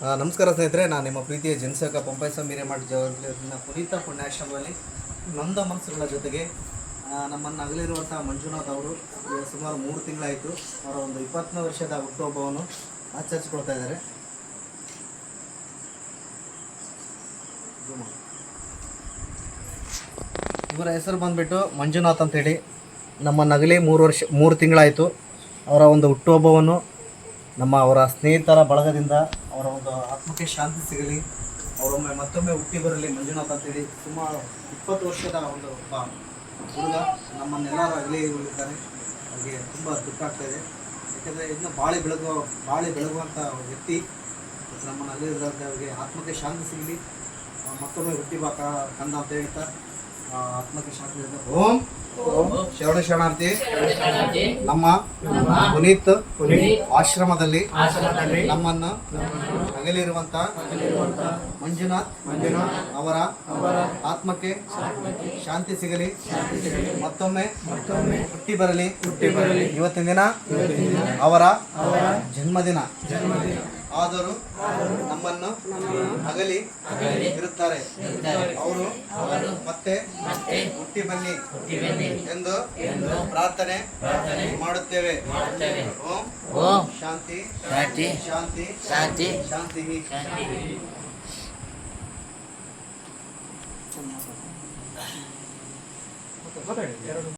ನಮಸ್ಕಾರ ಸ್ನೇಹಿತರೆ, ನಾನು ನಿಮ್ಮ ಪ್ರೀತಿಯ ಜನಸೇವಕ ಪಂಪಾಯಸ ಹಿರೇಮಠ ಜವಾಬ್ದಾರಿನ ಪುನೀತ ಪುಣ್ಯಾಶ್ರಮದಲ್ಲಿ ನೊಂದ ಮನಸ್ಸುಗಳ ಜೊತೆಗೆ ನಮ್ಮನ್ನು ಅಗಲಿರುವಂಥ ಮಂಜುನಾಥ್ ಅವರು ಸುಮಾರು ಮೂರು ತಿಂಗಳಾಯಿತು. ಅವರ ಒಂದು ಇಪ್ಪತ್ತನೇ ವರ್ಷದ ಹುಟ್ಟುಹಬ್ಬವನ್ನು ಆಚರಿಸ್ಕೊಳ್ತಾ ಇದ್ದಾರೆ. ಇವರ ಹೆಸರು ಬಂದುಬಿಟ್ಟು ಮಂಜುನಾಥ್ ಅಂತೇಳಿ ನಮ್ಮ ನಗಲಿ ಮೂರು ವರ್ಷ, ಮೂರು ತಿಂಗಳಾಯಿತು. ಅವರ ಒಂದು ಹುಟ್ಟುಹಬ್ಬವನ್ನು ನಮ್ಮ ಅವರ ಸ್ನೇಹಿತರ ಬಳಗದಿಂದ ಅವರ ಒಂದು ಆತ್ಮಕ್ಕೆ ಶಾಂತಿ ಸಿಗಲಿ, ಅವರೊಮ್ಮೆ ಮತ್ತೊಮ್ಮೆ ಹುಟ್ಟಿ ಬರಲಿ ಮಂಜುನಾಥ್ ಅಂತೇಳಿ ಸುಮಾರು ಇಪ್ಪತ್ತು ವರ್ಷದ ಒಂದು ಒಬ್ಬ ಹುಡುಗ ನಮ್ಮನ್ನೆಲ್ಲರೂ ಅಗಲಿ ಉಳಿದಿದ್ದಾರೆ ಅವರಿಗೆ ತುಂಬ ದುಃಖ ಆಗ್ತಾಯಿದೆ ಯಾಕಂದರೆ ಇನ್ನು ಬಾಳೆ ಬೆಳಗುವ, ಬಾಳೆ ಬೆಳಗುವಂಥ ವ್ಯಕ್ತಿ ನಮ್ಮನ್ನು ಅಲ್ಲಿರೋದ್ರಿಂದ ಅವರಿಗೆ ಆತ್ಮಕ್ಕೆ ಶಾಂತಿ ಸಿಗಲಿ ಮತ್ತೊಮ್ಮೆ ಹುಟ್ಟಿ ಬಾಕ ಕಂದ ಅಂತ ಹೇಳ್ತಾ ಆತ್ಮಕ್ಕೆ ಶಾಂತಿ. ಓಂ ಶರಣ ಶರಣಾರ್ಥಿ ನಮ್ಮ ಪುನೀತ್ ಆಶ್ರಮದಲ್ಲಿ ನಮ್ಮನ್ನು ಅಗಲಿರುವಂತ ಮಂಜುನಾಥ್ ಮಂಜುನಾಥ್ ಅವರ ಆತ್ಮಕ್ಕೆ ಶಾಂತಿ ಸಿಗಲಿ. ಮತ್ತೊಮ್ಮೆ ಮತ್ತೊಮ್ಮೆ ಹುಟ್ಟಿ ಬರಲಿ. ಹುಟ್ಟಿ ಬರಲಿ. ಇವತ್ತಿನ ದಿನ ಅವರ ಜನ್ಮದಿನ. ಆದರೂ ನಮ್ಮನ್ನು ಅಗಲಿ ಇರುತ್ತಾರೆ. ಅವರು ಮತ್ತೆ ಹುಟ್ಟಿ ಬನ್ನಿ ಎಂದು ಪ್ರಾರ್ಥನೆ ಮಾಡುತ್ತೇವೆ. ಓಂ ಓಂ ಶಾಂತಿ ಶಾಂತಿ ಶಾಂತಿ ಶಾಂತಿ ಶಾಂತಿ. ಶಾಂತಿ